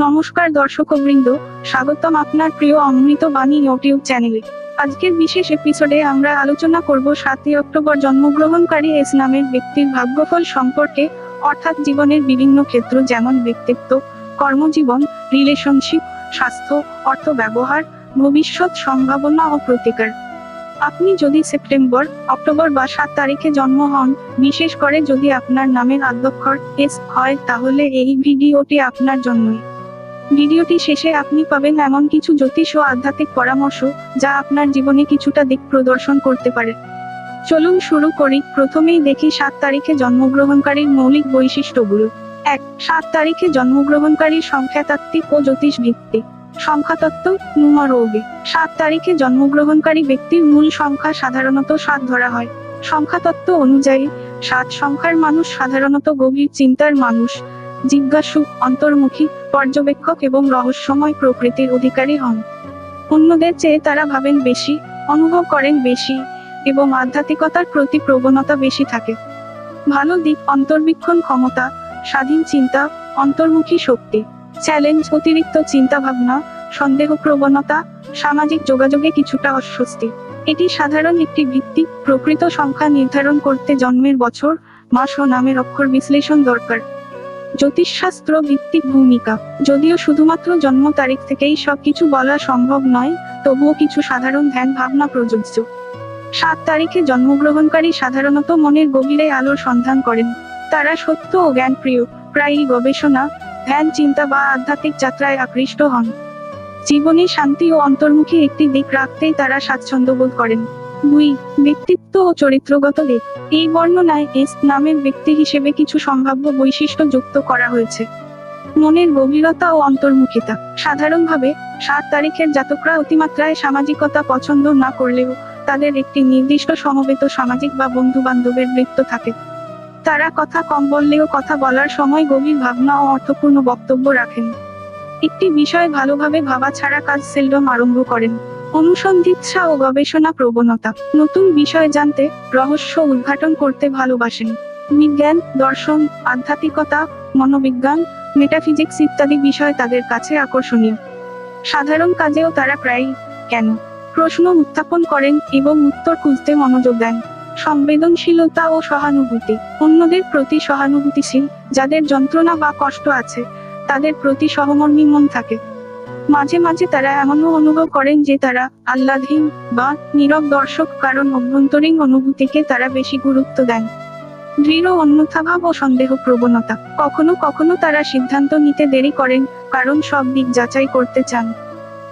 নমস্কার দর্শকবৃন্দ, স্বাগতম আপনার প্রিয় অমৃত বাণী ইউটিউব চ্যানেলে। আজকের বিশেষ এপিসোডে আমরা আলোচনা করব সাতই অক্টোবর জন্মগ্রহণকারী এস নামের ব্যক্তির ভাগ্যফল সম্পর্কে, অর্থাৎ জীবনের বিভিন্ন ক্ষেত্র যেমন ব্যক্তিত্ব, কর্মজীবন রিলেশনশিপ স্বাস্থ্য অর্থ ব্যবহার ভবিষ্যৎ সম্ভাবনা ও প্রতিকার। আপনি যদি সেপ্টেম্বর, অক্টোবর বা সাত তারিখে জন্ম হন, বিশেষ করে যদি আপনার নামের আদ্যক্ষর এস হয়, তাহলে এই ভিডিওটি আপনার জন্যই। ভিডিওটি শেষে আপনি পাবেন এমন কিছু জ্যোতিষ ও আধ্যাত্মিক পরামর্শ, যা আপনার জীবনে কিছুটা দিক প্রদর্শন করতে পারে। চলুন শুরু করি। প্রথমেই দেখি সাত তারিখে জন্মগ্রহণকারীর মৌলিক বৈশিষ্ট্যগুলো। এক, সাত তারিখে জন্মগ্রহণকারীর সংখ্যাতাত্ত্বিক ও জ্যোতিষ ভিত্তিক সংখ্যাতত্ত্ব নুমারোগে সাত তারিখে জন্মগ্রহণকারী ব্যক্তির মূল সংখ্যা সাধারণত সাত ধরা হয়। সংখ্যাতত্ত্ব অনুযায়ী, সাত সংখ্যার মানুষ সাধারণত গভীর চিন্তার মানুষ। জিজ্ঞাসু অন্তর্মুখী, পর্যবেক্ষক এবং রহস্যময় প্রকৃতির অধিকারী হন। অন্যদের চেয়ে তারা ভাবেন বেশি, অনুভব করেন বেশি, এবং আধ্যাত্মিকতার প্রতি প্রবণতা বেশি থাকে। ভালো দিক, অন্তর্বীক্ষণ ক্ষমতা, স্বাধীন চিন্তা, অন্তর্মুখী শক্তি, চ্যালেঞ্জ, অতিরিক্ত চিন্তাভাবনা, সন্দেহ প্রবণতা, সামাজিক যোগাযোগে কিছুটা অস্বস্তি। এটি সাধারণ একটি ভিত্তিক, প্রকৃত সংখ্যা নির্ধারণ করতে জন্মের বছর, মাস ও নামের অক্ষর বিশ্লেষণ দরকার। জ্যোতিষশাস্ত্র ভিত্তিক ভূমিকা। যদিও শুধুমাত্র জন্ম তারিখ থেকেই সবকিছু বলা সম্ভব নয়, তবুও কিছু সাধারণ ধ্যান ভাবনা প্রযোজ্য। সাত তারিখে জন্মগ্রহণকারী সাধারণত মনের গভীরে আলোর সন্ধান করেন। তারা সত্য ও জ্ঞান প্রিয় প্রায়ই গবেষণা, ধ্যান, চিন্তা বা আধ্যাত্মিক যাত্রায় আকৃষ্ট হন। জীবনে শান্তি ও অন্তর্মুখী একটি দিক রাখতেই তারা স্বাচ্ছন্দ্য বোধ করেন। দুই, ব্যক্তিত্ব ও চরিত্রগত দিক এই বর্ণনায় এস নামের ব্যক্তি হিসেবে কিছু সম্ভাব্য বৈশিষ্ট্য যুক্ত করা হয়েছে। মনের গভীরতা ও অন্তর্মুখিতা। সাধারণভাবে, সাত তারিখের জাতকরা অতিমাত্রায় সামাজিকতা পছন্দ না করলেও তাদের একটি নির্দিষ্ট সমবেত সামাজিক বা বন্ধু বান্ধবের বৃত্ত থাকে। তারা কথা কম বললেও কথা বলার সময় গভীর ভাবনা ও অর্থপূর্ণ বক্তব্য রাখেন। একটি বিষয় ভালোভাবে ভাবা ছাড়া কাজ সেলডম আরম্ভ করেন। অনুসন্ধিৎসা ও গবেষণা প্রবণতা। নতুন বিষয় জানতে, রহস্য উদ্ঘাটন করতে ভালোবাসেন। বিজ্ঞান, দর্শন, আধ্যাত্মিকতা, মনোবিজ্ঞান, মেটাফিজিক্স ইত্যাদি বিষয় তাদের কাছে আকর্ষণীয়। সাধারণ কাজেও তারা প্রায়ই, কেন? প্রশ্ন উত্থাপন করেন এবং উত্তর খুঁজতে মনোযোগ দেন। সংবেদনশীলতা ও সহানুভূতি। অন্যদের প্রতি সহানুভূতিশীল, যাদের যন্ত্রণা বা কষ্ট আছে, তাদের প্রতি সহমর্মী মন থাকে। মাঝে মাঝে তারা এমনও অনুভব করেন যে তারা আহ্লাদহীন বা নীরব দর্শক, কারণ অভ্যন্তরীণ অনুভূতিকে তারা বেশি গুরুত্ব দেন। দৃঢ় অন্যথাভাব ও সন্দেহ প্রবণতা কখনো কখনো তারা সিদ্ধান্ত নিতে দেরি করেন, কারণ সব দিক যাচাই করতে চান।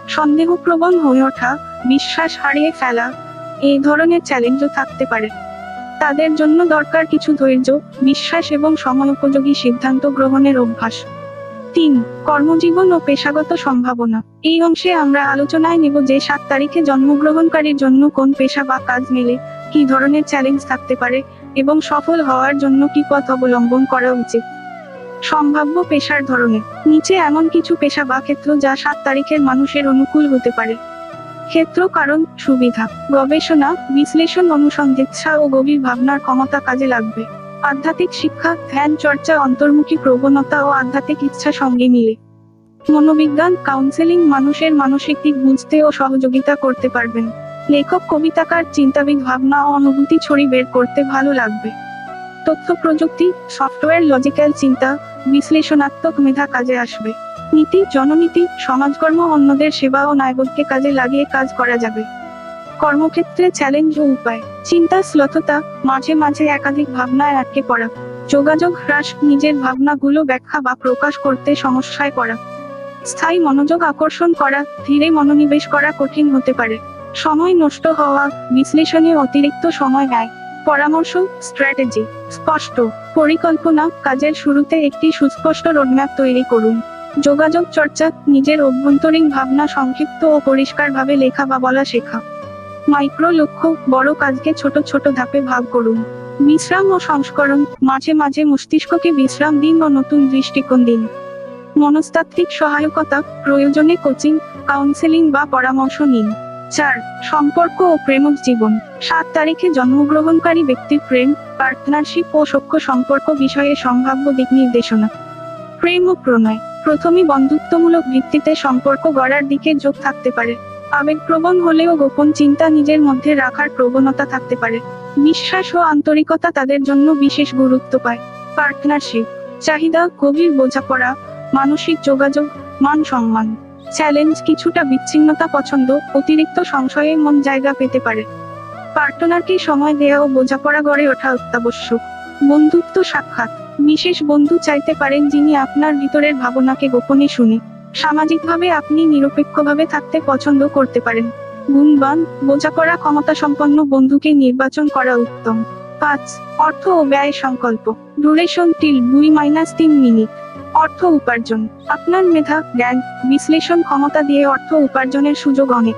সন্দেহপ্রবণ হয়ে ওঠা, বিশ্বাস হারিয়ে ফেলা, এই ধরনের চ্যালেঞ্জও থাকতে পারে। তাদের জন্য দরকার কিছু ধৈর্য, বিশ্বাস এবং সময়োপযোগী সিদ্ধান্ত গ্রহণের অভ্যাস। তিন, কর্মজীবন ও পেশাগত সম্ভাবনা। এই অংশে আমরা আলোচনায় নেব যে সাত তারিখে জন্মগ্রহণকারীর জন্য কোন পেশা বা কাজ মেলে, কি ধরনের চ্যালেঞ্জ থাকতে পারে, এবং সফল হওয়ার জন্য কি পথ অবলম্বন করা উচিত। সম্ভাব্য পেশার ধরনে, নিচে এমন কিছু পেশা বা ক্ষেত্র যা সাত তারিখের মানুষের অনুকূল হতে পারে। ক্ষেত্র কারণ, সুবিধা, গবেষণা, বিশ্লেষণ অনুসন্ধিৎসা ও গভীর ভাবনার ক্ষমতা কাজে লাগবে। আধ্যাত্মিক শিক্ষা, ধ্যান, চর্চা, অন্তর্মুখী প্রবণতা ও আধ্যাত্মিক ইচ্ছা সঙ্গে মিলে। মনোবিজ্ঞান কাউন্সেলিং মানুষের মানসিক দিক বুঝতে ও সহযোগিতা করতে পারবেন। লেখক, কবিতাকার, চিন্তাবিদ, ভাবনা ও অনুভূতি ছড়ি বের করতে ভালো লাগবে। তথ্য প্রযুক্তি, সফটওয়্যার লজিক্যাল চিন্তা, বিশ্লেষণাত্মক মেধা কাজে আসবে। নীতি, জননীতি, সমাজকর্ম অন্যদের সেবা ও ন্যায়বোধকে কাজে লাগিয়ে কাজ করা যাবে। কর্মক্ষেত্রে চ্যালেঞ্জ ও উপায়। চিন্তা শ্লথতা, মাঝে মাঝে একাধিক ভাবনায় আটকে পড়া। যোগাযোগ হ্রাস, নিজের ভাবনাগুলো ব্যাখ্যা বা প্রকাশ করতে সমস্যায় পড়া। স্থায়ী মনোযোগ আকর্ষণ করা, ধীরে মনোনিবেশ করা কঠিন হতে পারে। সময় নষ্ট হওয়া, বিশ্লেষণে অতিরিক্ত সময় ব্যয়। পরামর্শ, স্ট্র্যাটেজি। স্পষ্ট। পরিকল্পনা, কাজের শুরুতে একটি সুস্পষ্ট রোডম্যাপ তৈরি করুন। যোগাযোগ চর্চা, নিজের অভ্যন্তরীণ ভাবনা সংক্ষিপ্ত ও পরিষ্কারভাবে লেখা বা বলা শেখা। মাইক্রো লক্ষ্য, বড় কাজকে ছোট ছোট ধাপে ভাগ করুন। বিশ্রাম ও সংস্করণ, মাঝে মাঝে মস্তিষ্ককে বিশ্রাম দিন ও নতুন দৃষ্টিকোণ দিন। মনস্তাত্ত্বিক সহায়কতা, প্রয়োজনে কোচিং, কাউন্সেলিং বা পরামর্শ নিন। চার, সম্পর্ক ও প্রেমক জীবন। সাত তারিখে জন্মগ্রহণকারী ব্যক্তির প্রেম, পার্টনারশিপ ও সখ্য সম্পর্ক বিষয়ে সম্ভাব্য দিক নির্দেশনা। প্রেম ও প্রণয়, প্রথমে বন্ধুত্বমূলক ভিত্তিতে সম্পর্ক গড়ার দিকে যোগ থাকতে পারে। আবেগপ্রবণ হলেও গোপন চিন্তা নিজের মধ্যে রাখার প্রবণতা থাকতে পারে। বিশ্বাস ও আন্তরিকতা তাদের জন্য বিশেষ গুরুত্ব পায়। পার্টনারশিপ, চাহিদা, গভীর বোঝাপড়া, মানসিক যোগাযোগ, মান সম্মান। চ্যালেঞ্জ কিছুটা বিচ্ছিন্নতা পছন্দ, অতিরিক্ত সংশয়ে মন জায়গা পেতে পারে। পার্টনারকে সময় দেয়া ও বোঝাপড়া গড়ে ওঠা অত্যাবশ্যক। বন্ধুত্ব সাক্ষাৎ। বিশেষ বন্ধু চাইতে পারেন যিনি আপনার ভিতরের ভাবনাকে গোপনে শুনে। সামাজিকভাবে আপনি নিরপেক্ষভাবে থাকতে পছন্দ করতে পারেন। গুণবান, বোঝাপড়া ক্ষমতা সম্পন্ন বন্ধুকে নির্বাচন করা উত্তম। পাঁচ, অর্থ ও ব্যয় সংকল্প। ডুরেশন টিল দুই মাইনাস তিন মিনিট অর্থ উপার্জন। আপনার মেধা, জ্ঞান, বিশ্লেষণ ক্ষমতা দিয়ে অর্থ উপার্জনের সুযোগ অনেক।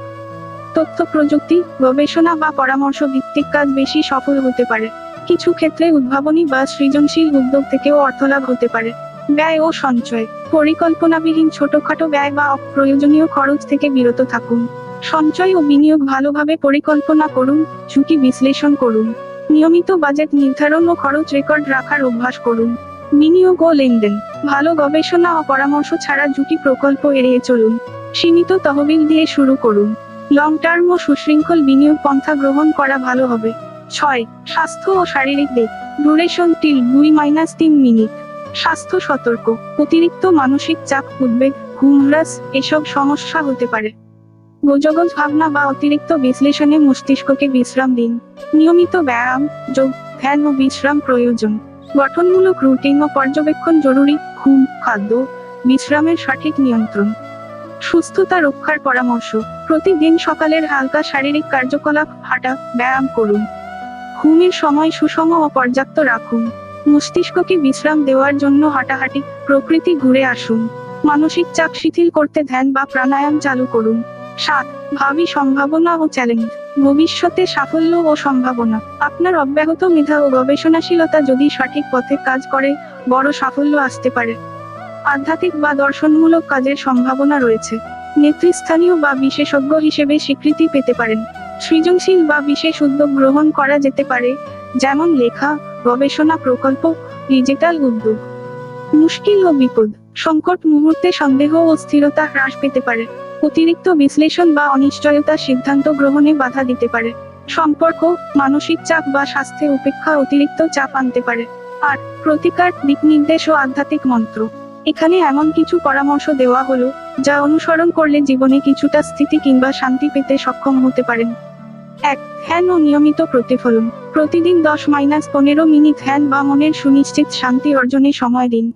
তথ্য প্রযুক্তি, গবেষণা বা পরামর্শ ভিত্তিক কাজ বেশি সফল হতে পারে। কিছু ক্ষেত্রে উদ্ভাবনী বা সৃজনশীল উদ্যোগ থেকেও অর্থলাভ হতে পারে। ব্যয় ও সঞ্চয়। পরিকল্পনাবিহীন ছোটখাটো ব্যয় বা অপ্রয়োজনীয় খরচ থেকে বিরত থাকুন। সঞ্চয় ও বিনিয়োগ ভালোভাবে পরিকল্পনা করুন, ঝুঁকি বিশ্লেষণ করুন, নিয়মিত বাজেট নির্ধারণ ও খরচ রেকর্ড রাখার অভ্যাস করুন। বিনিয়োগ ও লেনদেন, ভালো গবেষণা ও পরামর্শ ছাড়া ঝুঁকি প্রকল্প এড়িয়ে চলুন। সীমিত তহবিল দিয়ে শুরু করুন। লং টার্ম ও সুশৃঙ্খল বিনিয়োগ পন্থা গ্রহণ করা ভালো হবে। ছয়, স্বাস্থ্য ও শারীরিক দিক। ডুরেশন টিল দুই মাইনাস তিন মিনিট স্বাস্থ্য সতর্ক, অতিরিক্ত মানসিক চাপ, উদ্বেগ, ঘুম হ্রাস এসব সমস্যা হতে পারে। গোজগজ ভাবনা বা অতিরিক্ত বিশ্লেষণে মস্তিষ্ককে বিশ্রাম দিন। নিয়মিত ব্যায়াম, যোগ, ধ্যান ও বিশ্রাম প্রয়োজন। গঠনমূলক রুটিন ও পর্যবেক্ষণ জরুরি। ঘুম, খাদ্য, বিশ্রামের সঠিক নিয়ন্ত্রণ। সুস্থতা রক্ষার পরামর্শ। প্রতিদিন সকালের হালকা শারীরিক কার্যকলাপ, হাঁটা, ব্যায়াম করুন। ঘুমের সময় সুষম ও পর্যাপ্ত রাখুন। মস্তিষ্ককে বিশ্রাম দেওয়ার জন্য হাঁটাহাঁটি, প্রকৃতি ঘুরে আসুন। মানসিক চাপ শিথিল করতে ধ্যান বা প্রাণায়াম চালু করুন। সাত, ভাবি সম্ভাবনা ও চ্যালেঞ্জ। ভবিষ্যতে সাফল্য ও সম্ভাবনা। আপনার অব্যাহত মেধা ও গবেষণাশীলতা যদি সঠিক পথে কাজ করে, বড় সাফল্য আসতে পারে। আধ্যাত্মিক বা দর্শনমূলক কাজের সম্ভাবনা রয়েছে। নেতৃস্থানীয় বা বিশেষজ্ঞ হিসেবে স্বীকৃতি পেতে পারেন। সৃজনশীল বা বিশেষ উদ্যোগ গ্রহণ করা যেতে পারে, যেমন লেখা গবেষণা প্রকল্প ডিজিটাল উদ্যোগ। মুশকিল ও বিপদ, সংকট মুহূর্তে সন্দেহ ও স্থিরতা হ্রাস পেতে পারে। অতিরিক্ত বিশ্লেষণ বা অনিশ্চয়তা সিদ্ধান্ত গ্রহণে বাধা দিতে পারে। সম্পর্ক, মানসিক চাপ বা স্বাস্থ্যে উপেক্ষা অতিরিক্ত চাপ আনতে পারে। আর, প্রতিকার দিক নির্দেশ ও আধ্যাত্মিক মন্ত্র। এখানে এমন কিছু পরামর্শ দেওয়া হলো, যা অনুসরণ করলে জীবনে কিছুটা স্থিতি কিংবা শান্তি পেতে সক্ষম হতে পারেন। এক ধ্যান ও নিয়মিত প্রতিফলন। প্রতিদিন দশ মাইনাস পনেরো মিনিট ধ্যান বা মনের সুনিশ্চিত শান্তি অর্জনে সময় দিন।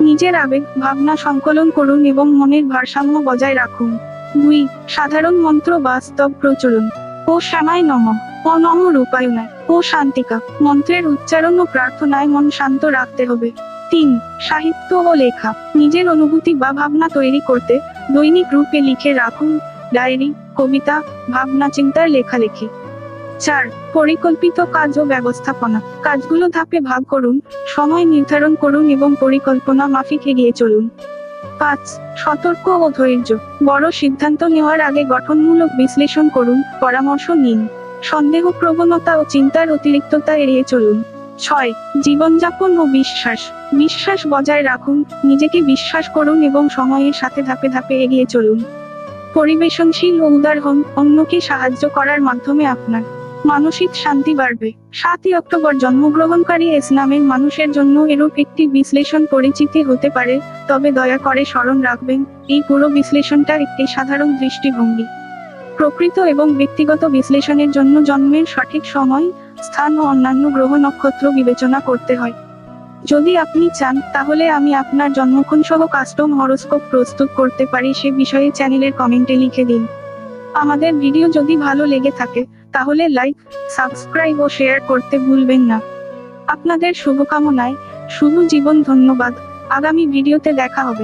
নিজের আবেগ, ভাবনা সংকলন করুন এবং মনের ভারসাম্য বজায় রাখুন। দুই, সাধারণ মন্ত্র বাস্তব প্রচলন। ও শ্যামায় নম, ও নম রূপায়নায় ও শান্তিকা, মন্ত্রের উচ্চারণ ও প্রার্থনায় মন শান্ত রাখতে হবে। তিন, সাহিত্য ও লেখা। নিজের অনুভূতি বা ভাবনা তৈরি করতে দৈনিক রূপে লিখে রাখুন। ডায়েরি কবিতা, ভাবনা, চিন্তার লেখালেখি। চার, পরিকল্পিত কাজ ও ব্যবস্থাপনা। কাজগুলো ধাপে ভাগ করুন, সময় নির্ধারণ করুন এবং পরিকল্পনা মাফিক এগিয়ে চলুন। পাঁচ, সতর্ক ও ধৈর্য। বড় সিদ্ধান্ত নেওয়ার আগে গঠনমূলক বিশ্লেষণ করুন, পরামর্শ নিন। সন্দেহ প্রবণতা ও চিন্তার অতিরিক্ততা এড়িয়ে চলুন। ছয়, জীবনযাপন ও বিশ্বাস। বিশ্বাস বজায় রাখুন, নিজেকে বিশ্বাস করুন এবং সময়ের সাথে ধাপে ধাপে এগিয়ে চলুন। পরিবেশনশীল ও উদার হন, অন্যকে সাহায্য করার মাধ্যমে আপনার মানসিক শান্তি বাড়বে। সাতই অক্টোবর জন্মগ্রহণকারী এস নামের মানুষের জন্য এরূপ একটি বিশ্লেষণ পরিচিতি হতে পারে, তবে দয়া করে স্মরণ রাখবেন, এই পুরো বিশ্লেষণটা একটি সাধারণ দৃষ্টিভঙ্গি। প্রকৃত এবং ব্যক্তিগত বিশ্লেষণের জন্য জন্মের সঠিক সময়, স্থান ও অন্যান্য গ্রহ নক্ষত্র বিবেচনা করতে হয়। যদি আপনি চান, তাহলে আমি আপনার জন্মক্ষণ সহ কাস্টম হরোস্কোপ প্রস্তুত করতে পারি, সে বিষয়ে চ্যানেলের কমেন্টে লিখে দিন। আমাদের ভিডিও যদি ভালো লেগে থাকে, তাহলে লাইক, সাবস্ক্রাইব ও শেয়ার করতে ভুলবেন না। আপনাদের শুভকামনায়, শুভ জীবন ধন্যবাদ। আগামী ভিডিওতে দেখা হবে।